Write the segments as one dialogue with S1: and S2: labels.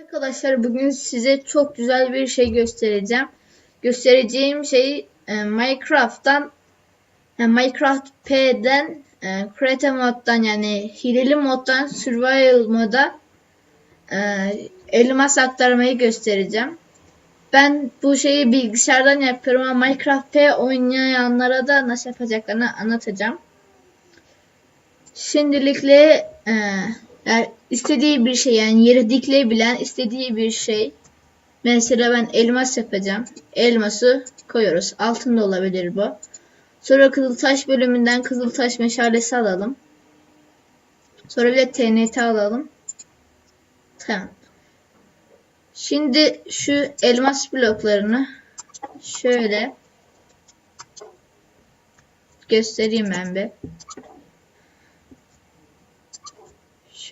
S1: Arkadaşlar bugün size çok güzel bir şey göstereceğim. Göstereceğim şey e, Minecraft'tan e, Minecraft P'den e, Create moddan yani hileli moddan Survival moda e, elmas aktarmayı göstereceğim. Ben bu şeyi bilgisayardan yapıyorum ama Minecraft P oynayanlara da nasıl yapacaklarını anlatacağım. Şimdilikle e, yani istediği bir şey yani yeri dikleyebilen istediği bir şey. Mesela ben elmas yapacağım. Elması koyuyoruz. Altın da olabilir bu. Sonra kızıltaş bölümünden kızıltaş meşalesi alalım. Sonra bir de TNT alalım. Tamam. Şimdi şu elmas bloklarını şöyle göstereyim ben bir.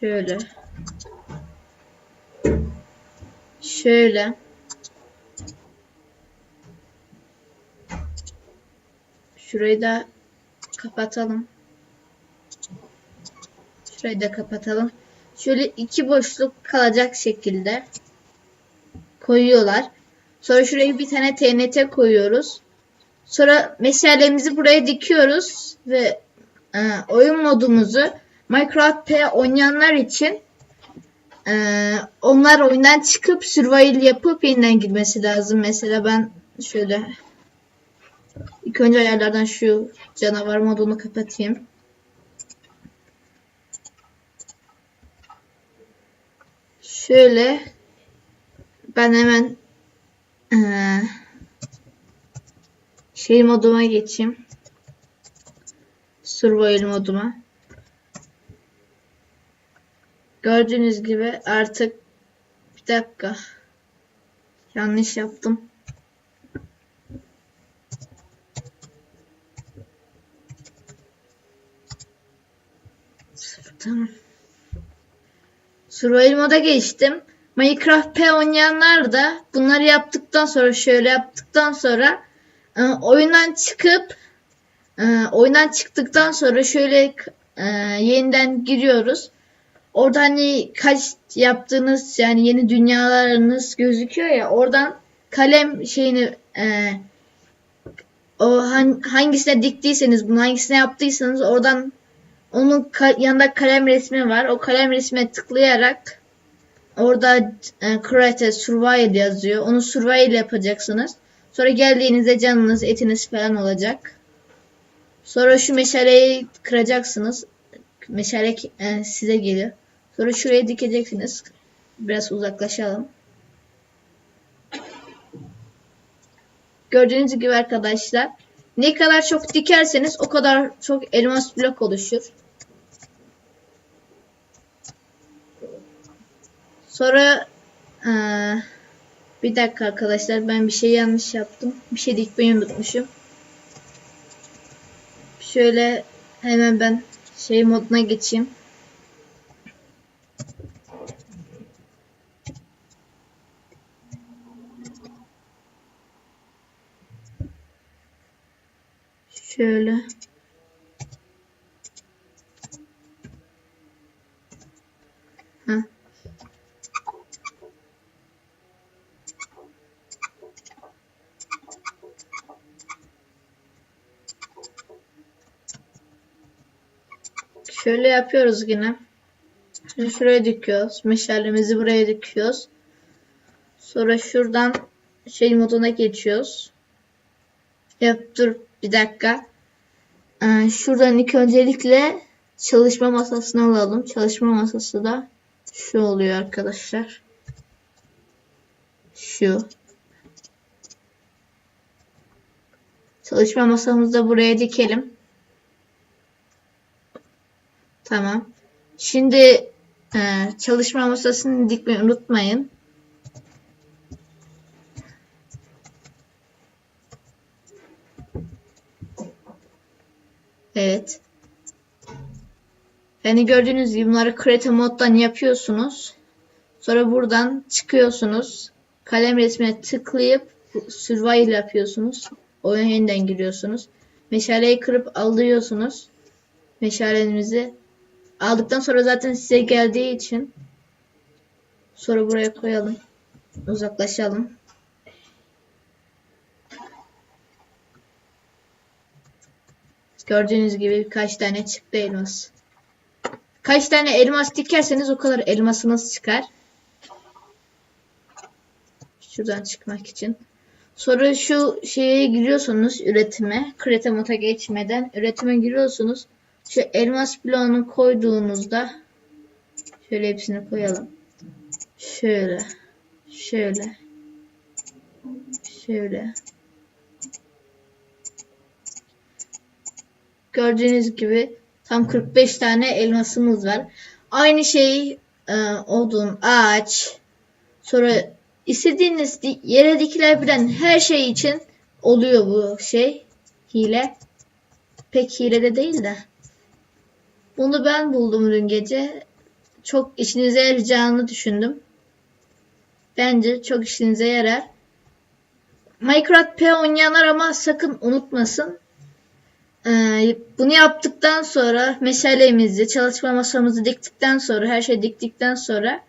S1: Şöyle. Şöyle. Şurayı da kapatalım. Şurayı da kapatalım. Şöyle iki boşluk kalacak şekilde koyuyorlar. Sonra şuraya bir tane TNT koyuyoruz. Sonra meşalemizi buraya dikiyoruz ve e, oyun modumuzu Minecraft P oynayanlar için e, onlar oyundan çıkıp survival yapıp yeniden girmesi lazım. Mesela ben şöyle ilk önce ayarlardan şu canavar modunu kapatayım. Şöyle ben hemen e, şey moduma geçeyim. Survival moduma. Gördüğünüz gibi artık bir dakika yanlış yaptım. Tamam. Survival moda geçtim. Minecraft P oynayanlar da bunları yaptıktan sonra şöyle yaptıktan sonra e, oyundan çıkıp e, oyundan çıktıktan sonra şöyle e, yeniden giriyoruz. Orada hani kaç yaptığınız yani yeni dünyalarınız gözüküyor ya oradan kalem şeyini e, o han- hangisine diktiyseniz bunu hangisine yaptıysanız oradan onun ka- yanında kalem resmi var. O kalem resmine tıklayarak orada e, create survival yazıyor. Onu survival yapacaksınız. Sonra geldiğinizde canınız, etiniz falan olacak. Sonra şu meşaleyi kıracaksınız. Meşale e, size geliyor. Sonra şuraya dikeceksiniz. Biraz uzaklaşalım. Gördüğünüz gibi arkadaşlar ne kadar çok dikerseniz o kadar çok elmas blok oluşur. Sonra eee, bir dakika arkadaşlar ben bir şey yanlış yaptım. Bir şey dikmeyi unutmuşum. Şöyle hemen ben şey moduna geçeyim. Şöyle. Heh. Şöyle yapıyoruz yine. Şimdi şuraya dikiyoruz. Meşalemizi buraya dikiyoruz. Sonra şuradan şey moduna geçiyoruz. Yap dur bir dakika. Ee, şuradan ilk öncelikle çalışma masasını alalım. Çalışma masası da şu oluyor arkadaşlar. Şu. Çalışma masamızı da buraya dikelim. Tamam. Şimdi e, çalışma masasını dikmeyi unutmayın. Evet. Yani gördüğünüz gibi bunları Create moddan yapıyorsunuz. Sonra buradan çıkıyorsunuz. Kalem resmine tıklayıp Survival yapıyorsunuz. Oyuna yeniden giriyorsunuz. Meşaleyi kırıp alıyorsunuz. Meşalenizi aldıktan sonra zaten size geldiği için Sonra buraya koyalım. Uzaklaşalım. Gördüğünüz gibi birkaç tane çıktı elmas. Kaç tane elmas dikerseniz o kadar elmasınız çıkar. Şuradan çıkmak için. Sonra şu şeye giriyorsunuz üretime. Krete mota geçmeden üretime giriyorsunuz. Şu elmas bloğunu koyduğunuzda şöyle hepsini koyalım. Şöyle. Şöyle. Şöyle. Gördüğünüz gibi tam 45 tane elmasımız var. Aynı şey e, odun, ağaç, sonra istediğiniz di- yere dikilebilen her şey için oluyor bu şey. Hile. Pek hile de değil de. Bunu ben buldum dün gece. Çok işinize yarayacağını düşündüm. Bence çok işinize yarar. Minecraft P oynayanlar ama sakın unutmasın. Ee, bunu yaptıktan sonra meşalemizi, çalışma masamızı diktikten sonra, her şey diktikten sonra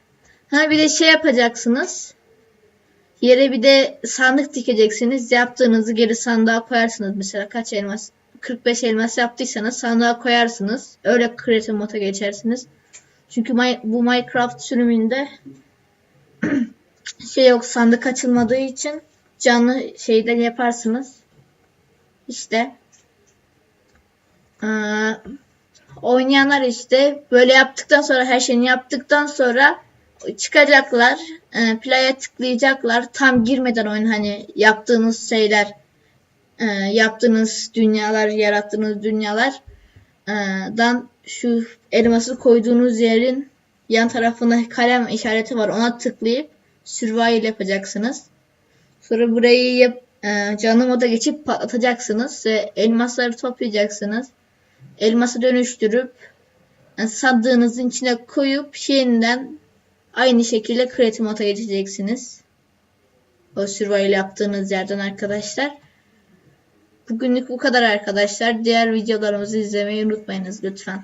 S1: ha bir de şey yapacaksınız. Yere bir de sandık dikeceksiniz. Yaptığınızı geri sandığa koyarsınız. Mesela kaç elmas? 45 elmas yaptıysanız sandığa koyarsınız. Öyle creative moda geçersiniz. Çünkü bu Minecraft sürümünde şey yok sandık açılmadığı için canlı şeyden yaparsınız. İşte ee, oynayanlar işte böyle yaptıktan sonra her şeyini yaptıktan sonra çıkacaklar. E, play'e tıklayacaklar. Tam girmeden oyun hani yaptığınız şeyler e, yaptığınız dünyalar, yarattığınız dünyalar e, dan şu elması koyduğunuz yerin yan tarafında kalem işareti var. Ona tıklayıp survival yapacaksınız. Sonra burayı yap, e, canlı moda geçip patlatacaksınız ve elmasları toplayacaksınız. Elması dönüştürüp sandığınızın içine koyup şeyinden aynı şekilde creative moda geçeceksiniz. O survival yaptığınız yerden arkadaşlar. Bugünlük bu kadar arkadaşlar. Diğer videolarımızı izlemeyi unutmayınız lütfen.